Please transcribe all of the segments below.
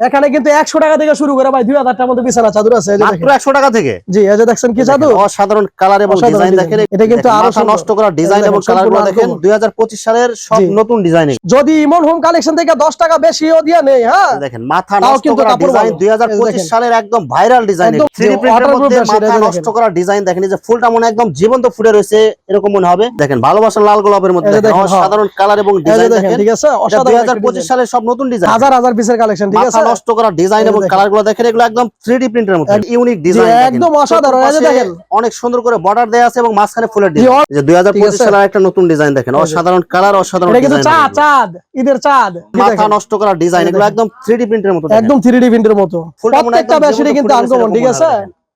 এখানে কিন্তু একশো টাকা থেকে শুরু করে ভাই দুই হাজার টাকার মতো বিছানা চাদর আছে। একশো টাকা থেকে? জি এই যে দেখছেন কি চাদর? অসাধারণ কালার এবং ডিজাইন দেখেন। এটা কিন্তু আরও নষ্ট করা ডিজাইন এবং কালারগুলো দেখেন। দুই সালের সব নতুন ডিজাইন যদি ইমন হোম কালেকশন থেকে দশ টাকা বেশিও দিয়ে নেই হ্যাঁ দেখেন মাথা নষ্ট কিন্তু করা ডিজাইন দুই। সালের একদম ভাইরাল ডিজাইন থ্রি প্রিন্টের মধ্যে মাথা নষ্ট করা ডিজাইন দেখেন এই যে ফুলটা মনে একদম জীবন্ত ফুটে রয়েছে এরকম মনে হবে। দেখেন ভালোবাসার লাল গোলাপের মধ্যে হ্যাঁ। অসাধারণ কালার এবং ডিজাইন দেখেন ঠিক আছে দুই অসাধারণ হাজার পঁচিশ সালের সব নতুন ডিজাইন হাজার হাজার পিসের কালেকশন ঠিক আছে? নষ্ট করা ডিজাইন এবং কালারগুলো দেখেন এগুলো একদম থ্রি ডি প্রিন্টের মধ্যে। ইউনিক ডিজাইন একদম অসাধারণ এই যে দেখেন। অনেক সুন্দর করে বর্ডার দেয়া আছে এবং মাঝখানে ফুলের ডিজাইন যে দুই হাজার পঁচিশ। সালের একটা নতুন ডিজাইন দেখেন। অসাধারণ কালার অসাধারণ এটা কিন্তু ডিজাইন চাঁদ চাঁদ ঈদের চাঁদ। মাথা নষ্ট করা ডিজাইন এগুলো একদম থ্রি ডি প্রিন্টের মতো। একদম থ্রি ডি প্রিন্টের মতো। প্রত্যেকটা বেশিরই কিন্তু আনকমন ঠিক আছে?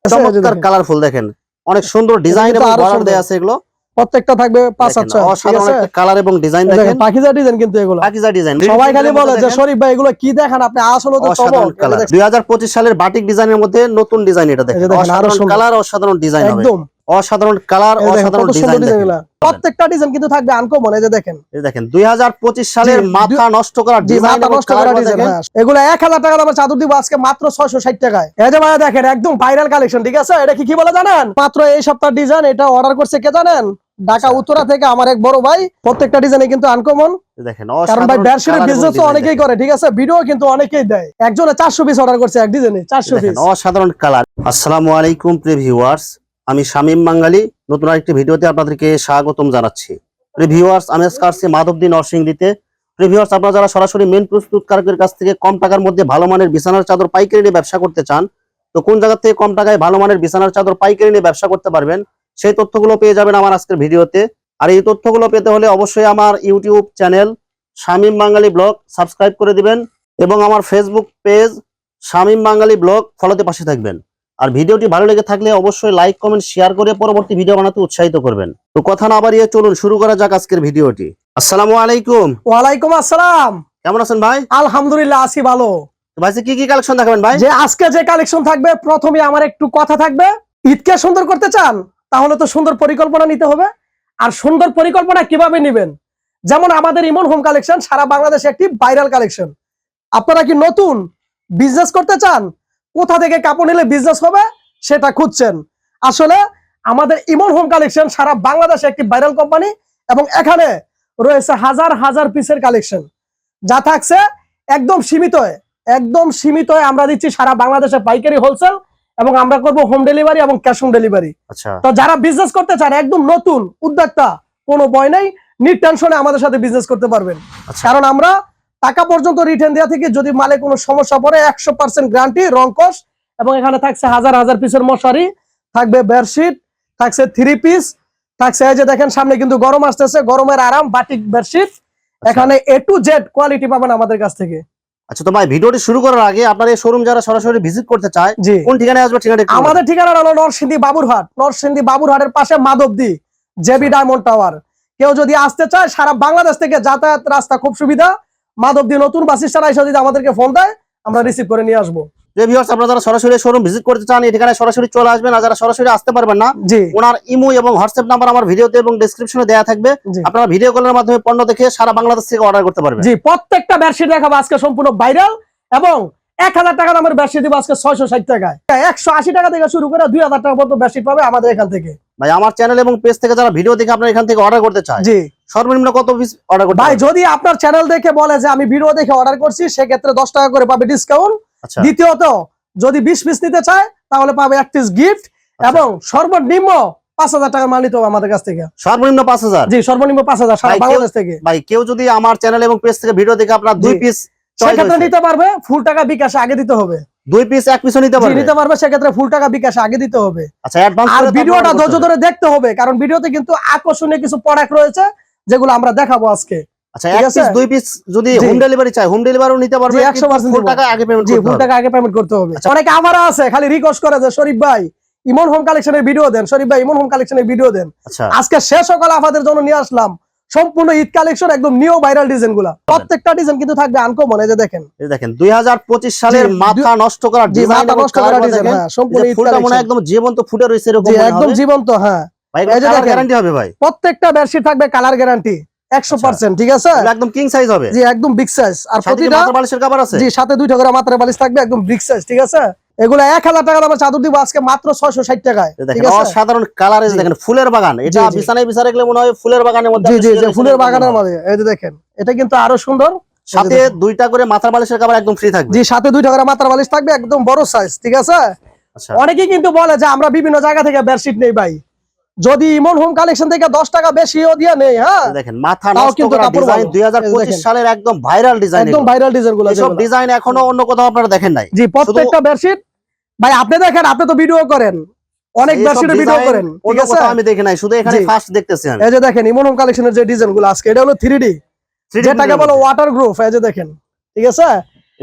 চমৎকার কালারফুল দেখেন। অনেক সুন্দর ডিজাইন এবং বর্ডার দেয়া আছে এগুলো। প্রত্যেকটা থাকবে পাঁচ আচ্ছা ঠিক অসাধারণ একটা কালার এবং ডিজাইন দেখেন পাখিজা ডিজাইন কিন্তু এগুলো। পাকিজা ডিজাইন সবাই খালি বলে যে শরীফ ভাই এগুলো কি দেখান আপনি? আসলে তো অসাধারণ কালার দুই হাজার পঁচিশ সালের বাটিক ডিজাইনের মধ্যে নতুন ডিজাইন এটা দেখেন। অসাধারণ কালার অসাধারণ ডিজাইন হবে। একদম। অসাধারণ কালার অসাধারণ ডিজাইন প্রত্যেকটা ডিজাইন কিন্তু থাকবে আনকমন এই যে দেখেন। এই দেখেন দুই হাজার পঁচিশ সালের জি, মাথা নষ্ট করা ডিজাইন নষ্ট করা ডিজাইন। এগুলো এক হাজার টাকা দামের চাদর দিব আজকে মাত্র ছয়শো ষাট টাকায়। এই যে ভাই দেখেন একদম ভাইরাল কালেকশন ঠিক আছে? এটা কি কি বলে জানেন? মাত্র এই সপ্তাহ ডিজাইন এটা অর্ডার করছে কে জানেন? ঢাকা আচ্ছা। উত্তরা থেকে আমার এক বড় ভাই প্রত্যেকটা ডিজাইনে কিন্তু আনকমন দেখেন কারণ ভাই অসাধারণ ব্যারশিটের colour এবং বিজনেস তো অনেকেই করে ঠিক আছে? ভিডিও কিন্তু অনেকেই দেয়। একজনে চারশো পিস অর্ডার করছে এক ডিজাইনে চারশো পিস অসাধারণ কালার আসসালামু আলাইকুম প্রিয় ভিউয়ার্স আমি শামীম বাঙালি নতুন আরেকটি ভিডিওতে আপনাদেরকে স্বাগতম জানাচ্ছি। প্রিয় ভিউয়ার্স আমি আজকে আসছি মাধবদী নরসিংদীতে। প্রিয় ভিউয়ার্স আপনারা যারা সরাসরি মেন প্রস্তুতকারকের কাছ থেকে কম টাকার মধ্যে ভালো মানের বিছানার চাদর পাইকারি নিয়ে ব্যবসা করতে চান তো কোন জায়গা থেকে কম টাকায় ভালো মানের বিছানার চাদর পাইকারি নিয়ে ব্যবসা করতে পারবেন? সেই তথ্যগুলো পেয়ে যাবেন আমার আজকের ভিডিওতে। আর এই তথ্যগুলো পেতে হলে অবশ্যই আমার YouTube channel Shamim Bangali vlog subscribe করে দিবেন এবং আমার Facebook page Shamim Bangali vlog ফলোতে পাশে থাকবেন। আর ভিডিওটি ভালো লেগে থাকলে অবশ্যই লাইক কমেন্ট শেয়ার করে পরবর্তী ভিডিও বানাতে উৎসাহিত করবেন। তো কথা না বাড়িয়ে চলুন শুরু করা যাক আজকের ভিডিওটি। আসসালামু আলাইকুম। ওয়ালাইকুম আসসালাম। কেমন আছেন ভাই? আলহামদুলিল্লাহ আছি ভালো। ভাই কি কি কালেকশন দেখাবেন ভাই? যে আজকে যে কালেকশন থাকবে প্রথমে আমার একটু কথা থাকবে। ঈদকে সুন্দর করতে চান? তাহলে তো সুন্দর পরিকল্পনা নিতে হবে। আর সুন্দর পরিকল্পনা কীভাবে নেবেন? যেমন আমাদের ইমন হোম কালেকশন, সারা বাংলাদেশে একটি ভাইরাল কালেকশন। আপনারা কি নতুন বিজনেস করতে চান? কোথা থেকে কাপড় নিলে বিজনেস হবে? সেটা খুঁজছেন। আসলে আমাদের ইমন হোম কালেকশন সারা বাংলাদেশে একটি ভাইরাল কোম্পানি এবং এখানে রয়েছে হাজার হাজার পিসের কালেকশন। যা থাকছে একদম সীমিত একদম সীমিত আমরা দিচ্ছি সারা বাংলাদেশে পাইকারি হোলসেল এবং আমরা করব হোম ডেলিভারি এবং ক্যাশ অন ডেলিভারি আচ্ছা। তো যারা বিজনেস করতে চান একদম নতুন উদ্যোক্তা কোনো ভয় নাই নিট টেনশনে আমাদের সাথে বিজনেস করতে পারবেন। আচ্ছা। কারণ আমরা টাকা পর্যন্ত রিটার্ন দেওয়া থেকে যদি মালে কোনো সমস্যা পড়ে একশো পার্সেন্ট গ্যারান্টি রংকশ এবং এখানে থাকছে হাজার হাজার পিসের মশারি থাকবে বেডশিট থাকছে থ্রি পিস থাকছে এই যে দেখেন সামনে কিন্তু গরম আসতেছে গরমের আরাম বাটিক বেডশিট এখানে এ টু জেড কোয়ালিটি পাবেন আমাদের কাছ থেকে। আচ্ছা তো ভাই ভিডিওটি শুরু করার আগে আপনার এই শোরুম যারা সরাসরি ভিজিট করতে চায় কোন ঠিকানায় আসবে ঠিকানা আমাদের ঠিকানা হলো নরসিংদী বাবুরহাট। নরসিংদী বাবুরহাটের পাশে মাধবদী জেবি ডায়মন্ড টাওয়ার। কেউ যদি আসতে চায় সারা বাংলাদেশ থেকে যাতায়াত রাস্তা খুব সুবিধা। মাধবদী নতুন বাসিস্টারা এসে যদি আমাদেরকে ফোন দেয় আমরা রিসিভ করে নিয়ে আসব। যে ভিউয়ার্স আপনারা যারা সরাসরি শোরুম ভিজিট করতে চান ঠিকানায় সরাসরি চলে আসবেন। আর যারা সরাসরি আসতে পারবেন না ওনার ইমো এবং হোয়াটসঅ্যাপ নাম্বার আমার ভিডিওতে এবং ডেসক্রিপশনে দেওয়া থাকবে। আপনারা ভিডিও কলের মাধ্যমে পণ্য দেখে সারা বাংলাদেশ থেকে অর্ডার করতে পারবেন। জি প্রত্যেকটা বেডশিট দেখাবো আজকে সম্পূর্ণ ভাইরাল এবং এক হাজার টাকা দামের বেডশিট দিব আজকে ছয়শো ষাট টাকায়। একশো আশি টাকা থেকে শুরু করে দুই হাজার টাকা পর্যন্ত বেডশিট পাবে আমাদের এখান থেকে। ভাই আমার চ্যানেল এবং পেজ থেকে যারা ভিডিও দেখে আপনারা এখান থেকে অর্ডার করতে চায় জি। সর্বনিম্ন কত পিস অর্ডার করতে ভাই যদি আপনার চ্যানেল দেখে বলে যে আমি ভিডিও দেখে অর্ডার করছি সেক্ষেত্রে দশ টাকা করে পাবে ডিসকাউন্ট দ্বিতীয়ত যদি বিশ পিস নিতে চায় তাহলে পাবে এক পিস গিফট আচ্ছা। এবং সর্বনিম্ন পাঁচ হাজার টাকার মাল নিতে হবে আমাদের কাছ থেকে। সর্বনিম্ন পাঁচ হাজার? জি সর্বনিম্ন পাঁচ হাজার সারা বাংলাদেশ থেকে। ভাই কেউ যদি আমার চ্যানেল এবং পেজ থেকে ভিডিও দেখে আপনার দুই পিস সেক্ষেত্রে নিতে পারবে ফুল টাকা বিকাশে আগে দিতে হবে। দুই পিস এক পিসও নিতে পারবে? নিতে পারবে সেক্ষেত্রে ফুল টাকা বিকাশে আগে দিতে হবে। আচ্ছা অ্যাডভান্স আর ভিডিওটা ধৈর্য ধরে দেখতে হবে কারণ ভিডিওতে কিন্তু আকর্ষণীয় কিছু প্রোডাক্ট রয়েছে যেগুলো আমরা দেখাবো আজকে। আচ্ছা ঠিক এক পিস দুই পিস যদি হোম ডেলিভারি চাই হোম ডেলিভারিও নিতে পারবে 100% ফুল টাকা আগে পেমেন্ট জি করতে ফুল টাকা আগে পেমেন্ট করতে হবে। আচ্ছা। অনেকে আমার আছে খালি রিকোয়েস্ট করে যে শরীফ ভাই ইমন হোম কালেকশনের ভিডিও দেন। শরীফ ভাই ইমন হোম কালেকশনের ভিডিও দেন। আচ্ছা। আজকে শেষ সকাল আপনাদের জন্য নিয়ে আসলাম। সম্পূর্ণ ঈদ কালেকশন একদম নিউ ভাইরাল ডিজাইনগুলা প্রত্যেকটা ডিজাইন কিন্তু থাকবে আনকমন এই যে দেখেন। এই দেখেন দুই হাজার পঁচিশ সালের জি, মাথা নষ্ট করা ডিজাইন নষ্ট করা ডিজাইন হ্যাঁ সম্পূর্ণ ঈদ ফুলটা মনে একদম জীবন্ত ফুটে রয়েছে এরকম একদম জীবন্ত হ্যাঁ। ভাই গ্যারান্টি হবে ভাই। প্রত্যেকটা বেডশিট থাকবে কালার গ্যারান্টি একশো পার্সেন্ট ঠিক আছে? এগুলো একদম কিং সাইজ হবে। জি একদম বিগ সাইজ আর প্রতিটা বালিশের কভার আছে? জি সাথে দুইটা করে মাত্রা বালিশ থাকবে একদম বিগ সাইজ ঠিক আছে? এগুলো এক হাজার টাকা দামের চাদর দিব আজকে মাত্র ছয়শো ষাট টাকায় এই ঠিক দেখেন আছে? অসাধারণ কালার দেখেন ফুলের বাগান। এটা জি, জি। বিছানায় বিছানা গেলে মনে হয় ফুলের বাগানের মধ্যে জি জি ফুলের এরকম বাগানের মধ্যে। এই যে দেখেন এটা কিন্তু আরও সুন্দর। সাথে দুইটা করে মাথার বালিশের কভার একদম ফ্রি থাকবে। জি সাথে দুইটা করে মাত্রা বালিশ থাকবে একদম বড় সাইজ ঠিক আছে? আচ্ছা। অনেকেই কিন্তু বলে যে আমরা বিভিন্ন জায়গা থেকে বেডশিট নেই ভাই। যদি ইমন হোম কালেকশন থেকে দশ টাকা বেশিও দিয়ে নেই হ্যাঁ? দেখেন মাথা কিন্তু ডিজাইন দুই হাজার পঁচিশ সালের একদম ভাইরাল ডিজাইন একদম ভাইরাল ডিজাইনগুলো ডিজাইন এখনও অন্য কোথাও আপনারা দেখেন নাই। জি প্রত্যেকটা বেডশিট ভাই আপনি দেখেন আপনি তো ভিডিও করেন। অনেক বেডশিটের ভিডিও করেন ঠিক আছে? আমি দেখি নাই শুধু এখানে ফার্স্ট দেখতেছি আমি। এই যে দেখেন ইমন হোম কালেকশনের যে ডিজাইনগুলো আজকে এটা হলো থ্রি ডি 3D যেটাকে বলো ওয়াটার গ্রুপ এই যে দেখেন ঠিক আছে?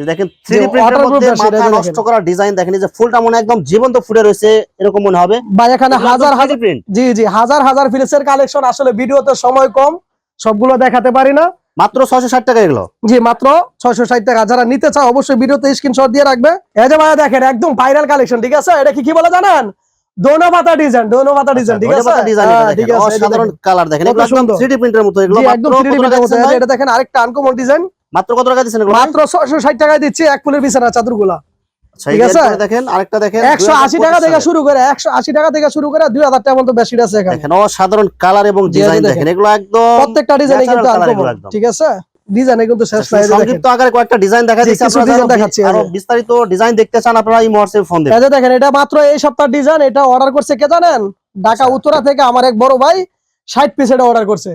দেখেন 3D প্রিন্টের মধ্যে মাথা নষ্ট করা ডিজাইন দেখেন এই যে ফুলটা মনে একদম জীবন্ত ফুটে রয়েছে এরকম মনে হবে। বা এখানে হাজার হাজার প্রিন্ট জি জি হাজার হাজার পিসের কালেকশন আসলে ভিডিওতে সময় কম সবগুলো দেখাতে পারি না। মাত্র 660 টাকা এগুলো। জি মাত্র ছয়শো ষাট টাকা। যারা নিতে চায় অবশ্যই ভিডিওতে স্ক্রিনশট দিয়ে রাখবে। এই যে ভাইয়া দেখেন একদম ভাইরাল কালেকশন ঠিক আছে? এটা কি কি বলে জানেন? দোনো পাতা ডিজাইন দোনো পাতা ডিজাইন ঠিক আছে? ডিজাইন হ্যাঁ, ঠিক আছে দেখেন। কালার দেখেন। কত এগুলো একদম সুন্দর। 3D প্রিন্টের মতো এগুলো জি মাত্র একদম 3D প্রিন্টের মতো। ভাই? এটা দেখেন আরেকটা আনকমন ডিজাইন মাত্র কত টাকা দিচ্ছেন মাত্র ছয়শো ষাট টাকায় দিচ্ছি এক ফুলের বিছানা চাদরগুলা আচ্ছা, ঠিক আছে? দেখেন আরেকটা দেখেন একশো আশি 2025 টাকা থেকে শুরু করে একশো আশি টাকা থেকে শুরু করে দুই হাজার টাকা মতো বেশি আছে এখানে। দেখেন অসাধারণ কালার এবং জি, এই যে ডিজাইন দেখেন। দেখেন এগুলো একদম প্রত্যেকটা ডিজাইনে কিন্তু colour আনকমন এগুলো একদম। ঠিক আছে? ডিজাইনে কিন্তু শেষ নাই এই যে দেখেন। সংক্ষিপ্ত আকারে কয়েকটা ডিজাইন দেখা জি, আপনারা দেখাচ্ছি, আরও বিস্তারিত ডিজাইন দেখতে চান আপনারা এই হোয়াটসঅ্যাপ ফোন দেবেন। এই দেখেন এটা মাত্র এই ডিজাইন এটা অর্ডার করছে কে জানেন? ঢাকা আচ্ছা। উত্তরা থেকে আমার এক বড় ভাই ষাট পিস এটা অর্ডার করছে।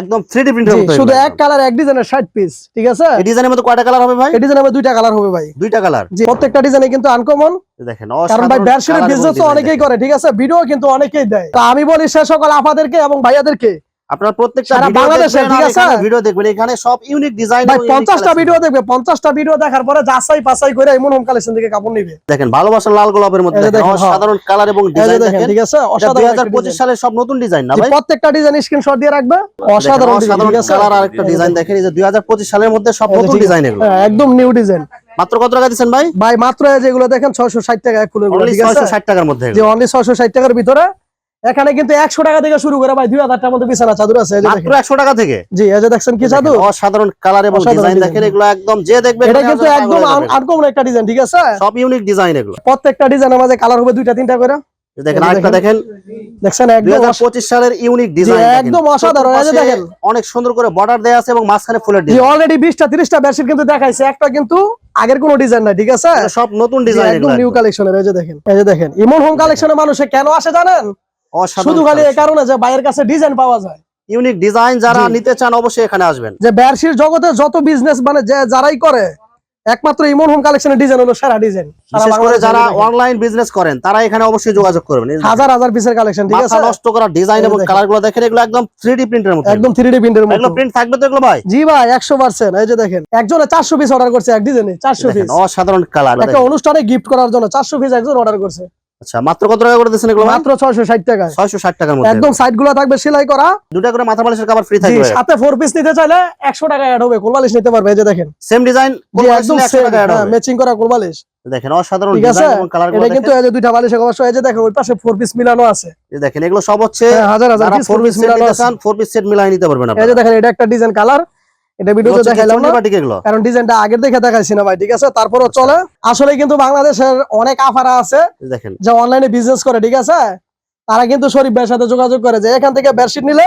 একদম 3D প্রিন্টের মতো শুধু এক কালার এক ডিজাইনের ষাট পিস ঠিক আছে? এই ডিজাইনের মধ্যে কয়টা কালার হবে ভাই? এই ডিজাইন আমার দুইটা কালার হবে ভাই। দুইটা কালার জি প্রত্যেকটা ডিজাইনে কিন্তু আনকমন দেখেন কারণ ভাই বিজনেস তো অনেকেই করে ঠিক আছে? ভিডিও কিন্তু অনেকেই দেয়। তো আমি বলি সে সকল আপাদেরকে এবং ভাইয়াদেরকে আপনারা প্রত্যেকটা সারা ভিডিও বাংলাদেশে, ঠিক আছে? ভিডিও দেখবেন। এখানে সব ইউনিক ডিজাইন ভাই পঞ্চাশটা ভিডিও দেখবে পঞ্চাশটা ভিডিও দেখার পরে যাচাই পাচাই করে এমন হোম কালেকশন থেকে কাপড় নিবে। দেখেন ভালোবাসার লাল গোলাপের মধ্যে হ্যাঁ। অসাধারণ কালার এবং ডিজাইন দেখেন ঠিক আছে? অসাধারণ হাজার একটা পঁচিশ design। সালের সব নতুন ডিজাইন না ভাই? প্রত্যেকটা ডিজাইন স্ক্রিনশট দিয়ে রাখবে। অসাধারণ অসাধারণ কালার আর একটা ডিজাইন দেখেন। এই যে দুই হাজার পঁচিশ সালের মধ্যে সব নতুন ডিজাইন এগুলো। হ্যাঁ, একদম নিউ ডিজাইন মাত্র কত টাকা দিচ্ছেন ভাই? ভাই মাত্র যেগুলো দেখেন ছয়শো ষাট টাকা এক ফুলেরগুলো, ঠিক আছে? ছয়শো ষাট টাকার মধ্যে যে অনলি ছয়শো ষাট টাকার ভিতরে এখানে কিন্তু একশো টাকা থেকে শুরু করে ভাই দুই হাজার টাকার মতো বিছানা চাদর আছে। একশো টাকা থেকে? জি এই যে দেখছেন কি চাদর? অসাধারণ কালার এবং ডিজাইন দেখেন এগুলো একদম যে দেখবে এটা কিন্তু একদম আনকমন একটা ডিজাইন ঠিক আছে? সব ইউনিক ডিজাইন এগুলো। প্রত্যেকটা ডিজাইনের মাঝে কালার হবে দুইটা তিনটা করে। দেখেন আরেকটা দেখেন। দেখছেন একদম হাজার অস- পঁচিশ সালের ইউনিক ডিজাইন একদম অসাধারণ, এই দেখেন। অনেক সুন্দর করে বর্ডার দেওয়া আছে এবং মাঝখানে ফুলের জি ডিজাইন অলরেডি বিশটা তিরিশটা বেডশিট কিন্তু দেখাইছে। একটা কিন্তু আগের কোনো ডিজাইন নাই ঠিক আছে? সব নতুন ডিজাইন একদম নিউ কালেকশনের এই যে দেখেন। এই যে দেখেন ইমন হোম কালেকশনে মানুষে কেন আসে জানেন? শুধু খালি এই কারণে যে বাইরের কাছে ডিজাইন পাওয়া যায়। ইউনিক ডিজাইন যারা নিতে চান অবশ্যই এখানে আসবেন। যে জগতে যত বিজনেস মানে যে যারাই করে একমাত্র ইমন হোম কালেকশনের ডিজাইন হলো সেরা ডিজাইন বিশেষ করে যারা অনলাইন বিজনেস করেন তারা এখানে অবশ্যই যোগাযোগ করবেন। হাজার হাজার পিসের কালেকশন ঠিক আছে? নষ্ট করা ডিজাইন এবং কালারগুলো দেখেন এগুলো একদম থ্রি ডি প্রিন্টের মতো একদম থ্রি ডি প্রিন্টের এগুলো মতো প্রিন্ট থাকবে তো এগুলো ভাই? জি ভাই একশো পার্সেন্ট এই যে দেখেন একজনে চারশো পিস অর্ডার করছে এক ডিজাইনে চারশো দেখেন পিস অসাধারণ কালার একটা অনুষ্ঠানে গিফট করার জন্য চারশো পিস একজন অর্ডার করছে। আচ্ছা মাত্র কত টাকা করে দিচ্ছেন এগুলো মাত্র ছয়শো ষাট টাকায়। ছয়শো ষাট টাকার মধ্যে। একদম সাইডগুলো থাকবে সেলাই করা। দুটা করে মাথা বালিশের কাবার ফ্রি থাকবে। সাথে ফোর পিস নিতে চাইলে একশো টাকা অ্যাড হবে কোলবালিশ নিতে পারবে এই যে দেখেন। সেম ডিজাইন জি একদম ম্যাচিং করা কোলবালিশ। দেখেন অসাধারণ ডিজাইন এবং কালার এটা কিন্তু এই যে দুইটা বালিশের অবশ্য এই যে দেখেন ওই পাশে ফোর পিস মিলানো আছে। দেখেন এগুলো সব হচ্ছে হ্যাঁ, হাজার হাজার ফোর পিস মিলানো আছে। ফোর পিস সেট মিলাই নিতে পারবেন এই যে দেখেন এটা একটা ডিজাইন কালার এটা ভিডিওতে দেখাইলাম না কারণ ডিজাইনটা আগে দেখে দেখাইছি না ভাই ঠিক আছে? তারপরও চলে। আসলে কিন্তু বাংলাদেশের অনেক আফারা আছে দেখেন। যে অনলাইনে বিজনেস করে ঠিক আছে? তারা কিন্তু শরীফ ভাইয়ের সাথে যোগাযোগ করে যে এখান থেকে বেডশিট নিলে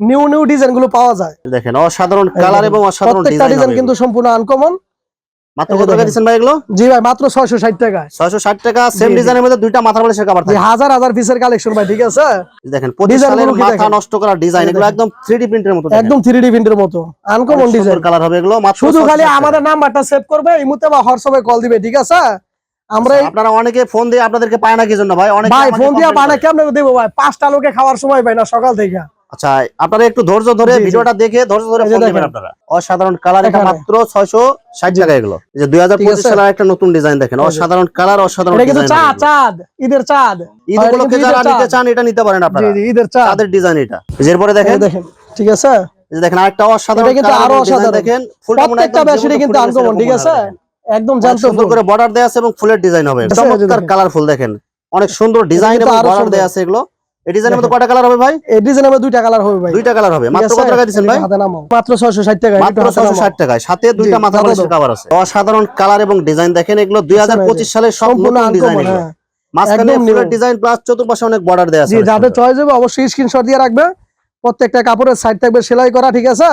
নিউ নিউ ডিজাইনগুলো পাওয়া যায়। দেখেন অসাধারণ কালার এবং অসাধারণ ডিজাইন কিন্তু সম্পূর্ণ আনকমন মাত্র কত টাকা দেখেন। ভাই এগুলো? জি ভাই মাত্র ছয়শো ষাট টাকায় টাকা সেম জি, জি। ডিজাইনের মধ্যে দুইটা মাথা বালিশের কাবার থাকে হাজার হাজার পিসের কালেকশন ভাই ঠিক আছে? এই দেখেন পঁচিশ ডিজাইন সালের মাথা নষ্ট করা ডিজাইন এগুলো একদম থ্রি প্রিন্টের মতো একদম থ্রি প্রিন্টের মতো। আনকমন ডিজাইন কালার হবে এগুলো মাত্র শুধু খালি আমাদের নাম্বারটা সেভ করবে এই বা হোয়াটসঅ্যাপে কল দিবে ঠিক আছে? আমরা আপনারা অনেকে ফোন দিয়ে আপনাদেরকে পায় না কি জন্য ভাই? অনেকে ভাই ফোন দিয়ে বানা করে। কেমনে দেবো ভাই? পাঁচটা লোকে খাওয়ার সময় পাই না সকাল থেকে। আচ্ছা আপনারা একটু ধৈর্য ধরে জি, জি। ভিডিওটা দেখে ধৈর্য ধরে ফোন দিবেন আপনারা। অসাধারণ কালার এটা মাত্র ছয়শো ষাট টাকা এগুলো। এই যে দুই হাজার ঠিক পঁচিশ আছে। সালের একটা নতুন ডিজাইন দেখেন। অসাধারণ কালার অসাধারণ এটা কিন্তু চাঁদ চাঁদ ঈদের চাঁদ। ঈদ উপলক্ষে যারা নিতে চান এটা নিতে পারেন আপনারা। জি ঈদের চাঁদ। তাদের ডিজাইন এটা। এরপরে দেখেন। দেখেন। ঠিক আছে। এই যে দেখেন আরেকটা অসাধারণ কিন্তু আরও অসাধারণ। দেখেন ফুলটা মনে প্রত্যেকটা কিন্তু আনকমন ঠিক আছে? একদম জানতো সুন্দর করে বর্ডার দেওয়া আছে এবং ফুলের ডিজাইন হবে। চমৎকার। কালারফুল দেখেন। অনেক সুন্দর ডিজাইন এবং বর্ডার। দেওয়া আছে এগুলো। এই ডিজাইনের মধ্যে কয়টা কালার হবে ভাই? এই ডিজাইনের মধ্যে দুইটা কালার হবে ভাই। দুইটা কালার হবে। মাত্র কত টাকা দিচ্ছেন ভাই? মাত্র ছয়শো ষাট টাকা মাত্র ছশো ষাট টাকায়। সাথে দুইটা মাথা বালিশের দাও। আছে। অসাধারণ কালার এবং ডিজাইন দেখেন এগুলো সালের সব নতুন ডিজাইন এগুলো। হ্যাঁ। মাঝখানে ফুলের ডিজাইন প্লাস চতুর্পাশে অনেক বর্ডার দেওয়া আছে যাদের। চয়েস হবে অবশ্যই স্ক্রিনশট দিয়ে রাখবে। প্রত্যেকটা কাপড়ের সাইড থাকবে সেলাই করা ঠিক আছে?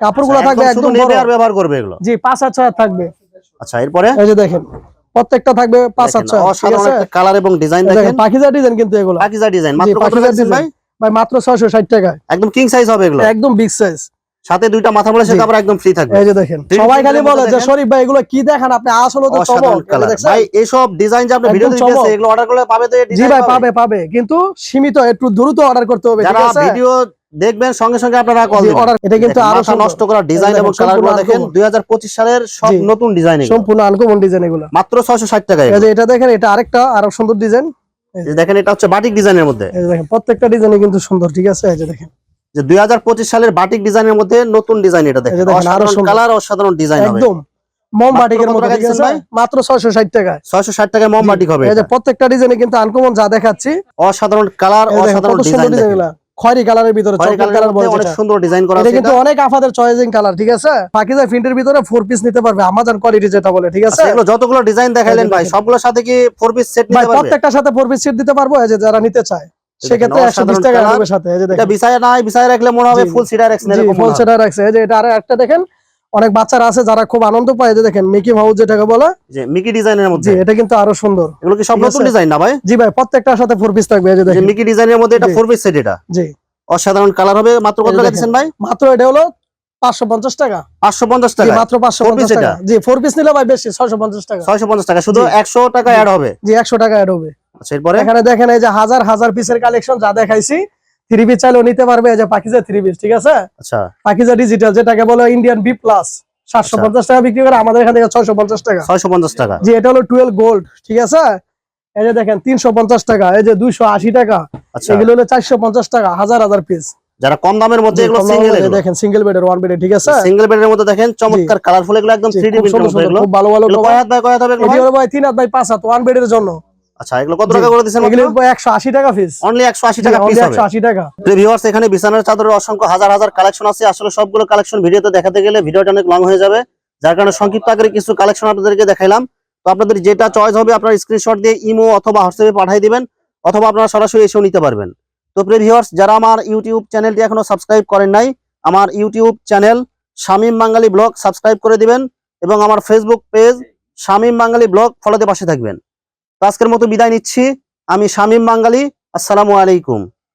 কাপড়গুলো আচ্ছা, থাকবে একদম বড়। ব্যবহার করবে এগুলো? জি ছয় থাকবে। আচ্ছা এরপরে? এই যে দেখেন। প্রত্যেকটা থাকবে পাঁচ দেখেন, ছয় অসাধারণ একটা কালার এবং ডিজাইন দেখেন পাখিজা ডিজাইন কিন্তু এগুলো। পাকিজা ডিজাইন মাত্র কত পাখিজা টাকা ভাই? ভাই মাত্র ছয়শো ষাট টাকায়। একদম কিং সাইজ হবে এগুলো। একদম বিগ সাইজ সাথে দুইটা মাথা বালিশের জি। কাভার একদম ফ্রি থাকবে। এই যে দেখেন সবাই খালি বলে যে শরীফ ভাই এগুলো কি দেখান আপনি? আসলে তো চমক এই যে কালার দেখছেন? ডিজাইন যে আপনি চমক। দিতেছে এগুলো অর্ডার করলে পাবে তো এই ডিজাইন জি ভাই পাবে। পাবে কিন্তু সীমিত একটু দ্রুত অর্ডার করতে হবে ঠিক যারা আছে? ভিডিও দেখবেন সঙ্গে সঙ্গে আপনারা কল দিবেন। এটা কিন্তু আরও নষ্ট করা ডিজাইন এবং কালারগুলো সম্পূর্ণ দেখেন uncommon। দুই সালের সব নতুন ডিজাইন সম্পূর্ণ আনকমন ডিজাইন এগুলো। মাত্র ছয়শো ষাট টাকা এই যে এটা দেখেন এটা আরেকটা আরও সুন্দর ডিজাইন এই দেখেন এটা হচ্ছে বাটিক ডিজাইনের মধ্যে। এই যে দেখেন প্রত্যেকটা ডিজাইনই কিন্তু সুন্দর ঠিক আছে? এই যে দেখেন। যে দুই সালের বাটিক ডিজাইনের মধ্যে নতুন ডিজাইন এটা দেখেন। যে আরও অসাধারণ সুন্দর। কালার অসাধারণ ডিজাইন হবে। একদম মম বাটিকের মতো ঠিক আছে ভাই? মাত্র ছয়শো ষাট টাকায়। ছয়শো ষাট টাকায় মম বাটিক হবে এই যে প্রত্যেকটা ডিজাইনে কিন্তু আনকমন যা দেখাচ্ছি। অসাধারণ কালার অসাধারণ ডিজাইন ডিজাইনগুলা খয়েরি কালারের ভিতরে চকলেট কালার বলে অনেক সুন্দর ডিজাইন করা এটা কিন্তু অনেক আফাদের চয়েজিং কালার ঠিক আছে? পাকিজা প্রিন্টের ভিতরে ফোর পিস নিতে পারবে আমাজন কোয়ালিটি যেটা বলে ঠিক আছে? আচ্ছা, এগুলো যতগুলো ডিজাইন দেখাইলেন ভাই সবগুলোর সাথে কি ফোর পিস সেট নিতে পারবে? প্রত্যেকটার সাথে ফোর পিস সিট দিতে পারব এই যে যারা নিতে চায়। সেক্ষেত্রে একশো বিশ টাকা। সাথে এই যে এটা দেখেন। বিছায় নাই বিছায় রাখলে মনে হবে ফুল সিডার এক্স এরকম ফুল সিডার এক্স এই যে এটা আর একটা দেখেন অনেক বাচ্চারা আছে যারা খুব আনন্দ পায় যে দেখেন মিকি মাউস যেটাকে বলে। যে মিকি ডিজাইনের মধ্যে। এটা কিন্তু আরও সুন্দর। এগুলো কি সব নতুন ডিজাইন না ভাই? জি ভাই প্রত্যেকটার সাথে ফোর পিস থাকবে এই যে দেখেন। মিকি ডিজাইনের মধ্যে এটা ফোর পিস সেট এটা? জি। অসাধারণ কালার হবে মাত্র কত টাকা। দিচ্ছেন ভাই? মাত্র এটা হলো পাঁচশো পঞ্চাশ টাকা। পাঁচশো পঞ্চাশ জি টাকা মাত্র পাঁচশো Four piece পঞ্চাশ টাকা জি ফোর পিস নিলে ভাই বেশি ছয়শো পঞ্চাশ টাকা। ছয়শো পঞ্চাশ টাকা শুধু জি। একশো টাকা অ্যাড হবে? জি একশো টাকা অ্যাড হবে। আচ্ছা এরপরে? এখানে দেখেন এই যে হাজার হাজার পিসের কালেকশন যা দেখাইছি থ্রি পিস চাইলেও নিতে পারবে এই যে পাকিজা থ্রি ঠিক আছে? আচ্ছা। পাকিজা ডিজিটাল যেটাকে বলে ইন্ডিয়ান বি প্লাস সাতশো আচ্ছা। পঞ্চাশ টাকা বিক্রি করে আমাদের এখান থেকে ছয়শো পঞ্চাশ টাকা। ছয়শো পঞ্চাশ টাকা। জি এটা হলো টুয়েলভ গোল্ড ঠিক আছে? এই যে দেখেন তিনশো পঞ্চাশ টাকা এই যে দুইশো আশি টাকা। আচ্ছা। এগুলো হলো চারশো পঞ্চাশ টাকা হাজার হাজার পিস যারা কম দামের মধ্যে এগুলো সিঙ্গেল দেখেন সিঙ্গেল বেডের ওয়ান বেডে ঠিক আছে? সিঙ্গেল বেডের মধ্যে দেখেন চমৎকার কালারফুল এগুলো একদম জি, থ্রি ডি খুব সুন্দর প্রিন্টের মধ্যে এগুলো। ভালো ভালো কয় হাত বাই কয় হাত হবে এগুলো ভাই? তিন হাত বাই পাঁচ হাত ওয়ান বেডের জন্য। আচ্ছা এগুলো কত টাকা করে দিচ্ছেন এগুলো একশো আশি টাকা পিস অনলি একশো আশি টাকা পিস হবে। একশো আশি টাকা। ভিউয়ার্স এখানে বিছানার চাদরের অসংখ্য হাজার হাজার কালেকশন আছে। আসলে সবগুলো কালেকশন ভিডিওতে দেখাতে গেলে ভিডিওটা অনেক লং হয়ে যাবে। যার কারণে সংক্ষিপ্ত আকারে কিছু কালেকশন আপনাদেরকে দেখাইলাম। তো আপনাদের যেটা চয়েস হবে আপনার স্ক্রিনশট দিয়ে ইমো অথবা হোয়াটসঅ্যাপে পাঠিয়ে দিবেন অথবা আপনারা সরাসরি এসেও নিতে পারবেন। তো প্রিয় ভিউয়ার্স যারা আমার ইউটিউব চ্যানেলটি এখনও সাবস্ক্রাইব করেন নাই আমার YouTube channel Shamim Bangali vlog subscribe করে দিবেন এবং আমার Facebook page Shamim Bangali vlog ফলোতে পাশে থাকবেন। তো আজকের মতো বিদায় নিচ্ছি। আমি শামীম বাঙালি আসসালামু আলাইকুম।